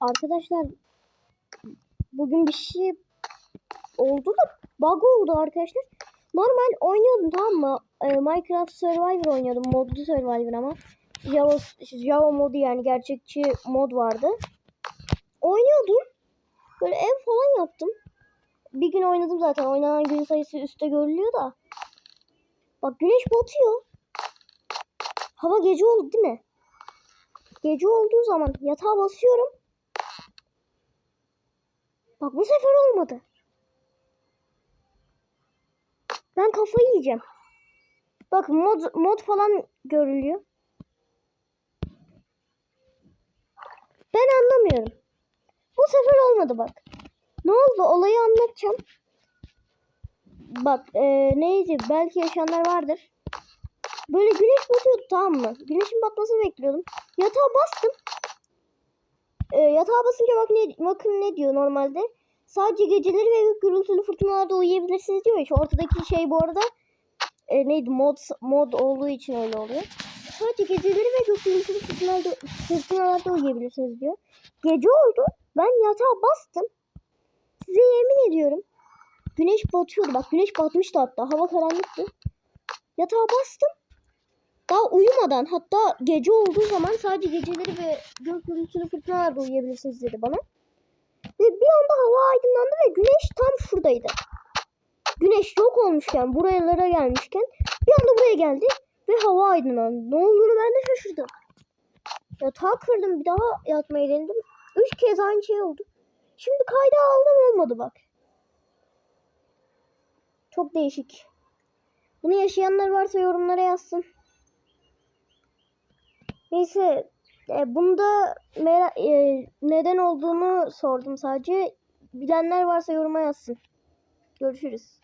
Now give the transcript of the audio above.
Arkadaşlar bugün bir şey oldu da bug oldu arkadaşlar. Normal oynuyordum tamam mı? Ee, Minecraft Survivor oynuyordum. Modlu Survivor ama. Java, Java modu yani gerçekçi mod vardı. Oynuyordum. Böyle ev falan yaptım. Bir gün oynadım zaten. Oynanan gün sayısı üstte görülüyor da. Bak güneş batıyor. Hava gece oldu değil mi? Gece olduğu zaman yatağa basıyorum. Bak bu sefer olmadı. Ben kafayı yiyeceğim. Bak mod mod falan görülüyor. Ben anlamıyorum. Bu sefer olmadı bak. Ne oldu? Olayı anlatacağım. Bak e, neydi? Belki yaşayanlar vardır. Böyle güneş batıyordu tamam mı? Güneşin batmasını bekliyordum. Yatağa bastım. E, yatağa basınca bak ne, bakın ne diyor normalde. Sadece geceleri ve gürültülü fırtınalarda uyuyabilirsiniz diyor. Şu ortadaki şey bu arada e, neydi mod mod olduğu için öyle oluyor. Sadece geceleri ve gürültülü fırtınalarda, fırtınalarda uyuyabilirsiniz diyor. Gece oldu. Ben yatağa bastım. Size yemin ediyorum. Güneş batıyordu. Bak güneş batmıştı hatta. Hava karanlıktı. Yatağa bastım. Daha uyumadan hatta gece olduğu zaman sadece geceleri ve gök gürültülü fırtınalarda uyuyabilirsiniz dedi bana. Ve bir anda hava aydınlandı ve güneş tam şuradaydı. Güneş yok olmuşken, buralara gelmişken bir anda buraya geldi ve hava aydınlandı. Ne olduğunu ben de şaşırdım. Yatağı kırdım bir daha yatmayı denedim. Üç kez aynı şey oldu. Şimdi kayda aldım olmadı bak. Çok değişik. Bunu yaşayanlar varsa yorumlara yazsın. Neyse e, bunda e, neden olduğunu sordum sadece. Bilenler varsa yoruma yazsın. Görüşürüz.